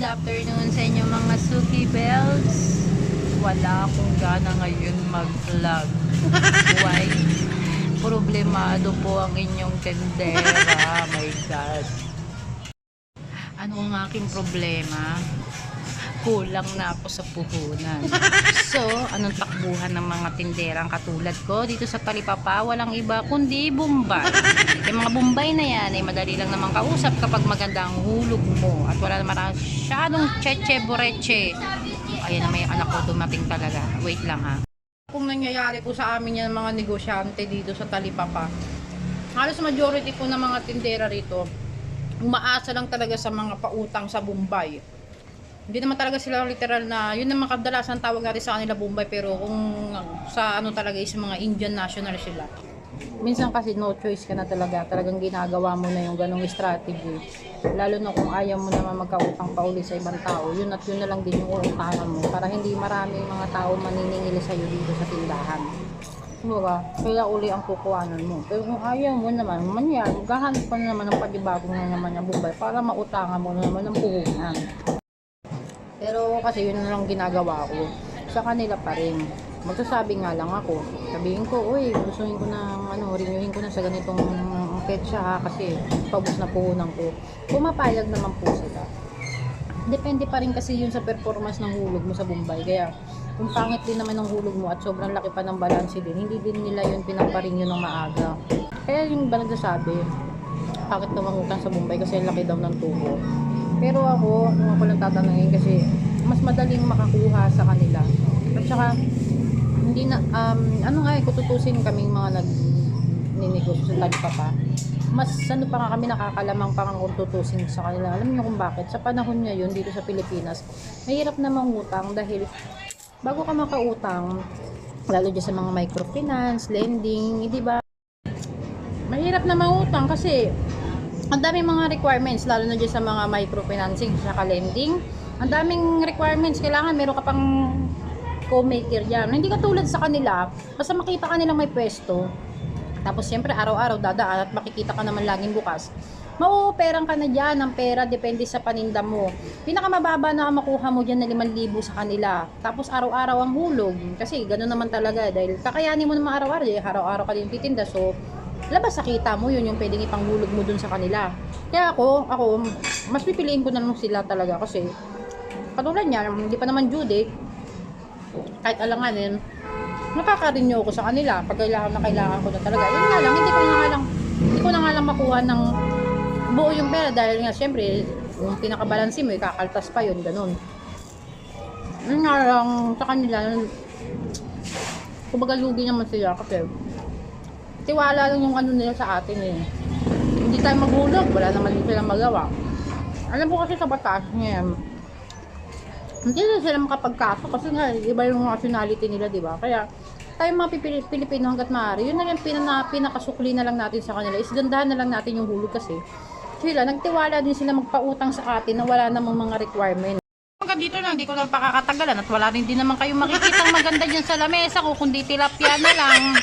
Good afternoon sa inyo mga Suki Bells. Wala akong gana ngayon mag-vlog. Why? Problemado po ang inyong tendera. My God. Ano ang aking problema? Kulang na ako sa puhunan. So, anong takbuhan ng mga tinderang katulad ko dito sa Talipapa? Walang iba kundi Bombay. Yung mga Bombay na yan ay madali lang naman kausap kapag maganda ang hulog mo at wala naman masyadong cheche boreche. Ayan na may anak ko dumating talaga. Wait lang ha. Kung nangyayari po sa amin yan mga negosyante dito sa Talipapa, halos majority po ng mga tindera rito, umaasa lang talaga sa mga pautang sa Bombay. Hindi naman talaga sila literal na, yun naman kadalasan tawag natin sa kanila Bombay, pero kung sa ano talaga is mga Indian national sila. Minsan kasi no choice ka na talaga, talagang ginagawa mo na yung ganong strategy. Lalo na kung ayaw mo naman magkautang pa uli sa ibang tao, yun at yun na lang din yung uutangan mo para hindi maraming mga tao maniningil sa'yo dito sa tindahan. Kumbaga, kaya uli ang kukuhanan mo. Pero kung ayaw mo naman, manyan, gahanap pa na naman ng pagibagong na naman ng Bombay para mautangan mo na naman ng puhunan. Pero kasi yun lang ginagawa ko. Sa kanila pa rin. Magsasabi nga lang ako. Sabihin ko, uy, gustuhin ko na, ano, renewin ko na sa ganitong petsa ha, kasi paubos na puhunan ko. Pumapayag naman po sila. Depende pa rin kasi yun sa performance ng hulog mo sa Bombay. Kaya, kung pangit din naman ng hulog mo at sobrang laki pa ng balance din, hindi din nila yun pinaparing yun ng maaga. Kaya yung ba nagsasabi, bakit naman utang sa Bombay kasi laki daw ng tubo. Pero ako, nung ako lang tatanungin kasi mas madaling makakuha sa kanila. At saka, hindi na, um, ano nga eh, kututusin kaming mga nag ninegosyo sa Talipapa. Mas ano pa nga kami nakakalamang pa kung tutusin sa kanila. Alam niyo kung bakit? Sa panahon ngayon dito sa Pilipinas, mahirap na mangutang dahil bago ka makautang, lalo dyan sa mga microfinance, lending, hindi ba? Mahirap na mangutang kasi ang daming mga requirements lalo na dyan sa mga microfinancing sa lending. Ang daming requirements kailangan meron ka pang co-maker dyan hindi ka tulad sa kanila basta makita ka nilang may pwesto tapos siyempre araw-araw dadaan at makikita ka naman laging bukas mauoperang ka na dyan ng pera depende sa paninda mo. Pinakamababa na makuha mo dyan na 5,000 sa kanila tapos araw-araw ang hulog. Kasi gano'n naman talaga dahil kakayanin mo naman araw-araw dahil araw-araw ka din titinda. So labas sa kita mo yun yung pwedeng ipanghulog mo dun sa kanila. Kaya ako ako mas pipiliin ko na lang sila talaga kasi katulad niya hindi pa naman due date kahit alanganin nakaka-renew ko sa kanila. Pag kailangan na kailangan ko na talaga. Yun nga lang hindi ko na nga lang hindi ko na nga lang makuha ng buo yung pera dahil nga syempre yung pinakabalansi mo ikakaltas pa yun ganun. Yun nga lang sa kanila kumbaga lugi naman sila kasi tiwala lang yung ano nila sa atin eh. Hindi tayo maghulog, wala naman din silang magawa. Alam ko kasi sa batas ngayon, hindi na sila makapagkaso kasi nga iba yung nationality nila, di ba? Kaya tayo mga Pilipino hanggat maaari, yun na lang pinaka, pinakasukli na lang natin sa kanila. Is gandahan na lang natin yung hulog kasi sila, nagtiwala din sila magpautang sa atin na wala namang mga requirement. Hanggang dito lang, hindi ko lang pakakatagalan at wala rin din naman kayong makikitang maganda dyan sa lamesa ko, kundi tilapia na lang.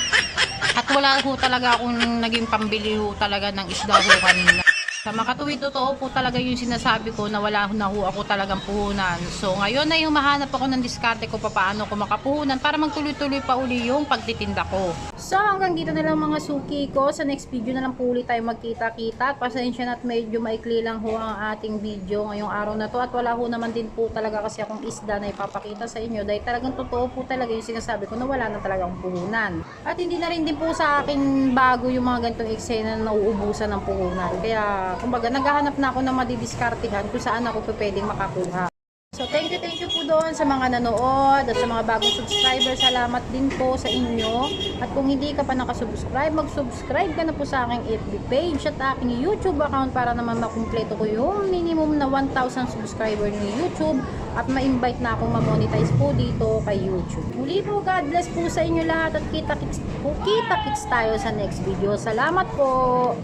At wala ho talaga akong naging pambili ho talaga ng isda ho kanina. Sa makatuwid, totoo po talaga yung sinasabi ko na wala na ho ako talagang puhunan. So ngayon na yung mahanap ako ng diskarte ko paano ko makapuhunan para magtuloy-tuloy pa uli yung pagtitinda ko. So hanggang dito na lang mga suki ko. Sa next video na lang po ulit tayo magkita-kita. Pasensya na at medyo maikli lang ho ang ating video ngayong araw na to. At wala ho naman din po talaga kasi akong isda na ipapakita sa inyo. Dahil talagang totoo po talaga yung sinasabi ko na wala na talagang puhunan. At hindi na rin din po sa akin bago yung mga ganitong eksena na nauubusan ng puhunan. Kaya kumbaga naghahanap na ako ng madidiskartehan kung saan ako pwedeng makakuha. So thank you, thank you po doon sa mga nanood at sa mga bagong subscribers. Salamat din po sa inyo. At kung hindi ka pa nakasubscribe, mag-subscribe ka na po sa aking FB page at aking YouTube account para naman makumpleto ko yung minimum na 1,000 subscriber ni YouTube at ma-invite na akong ma-monetize po dito kay YouTube. Muli po, God bless po sa inyo lahat at kita-kits kita-kits tayo sa next video. Salamat po!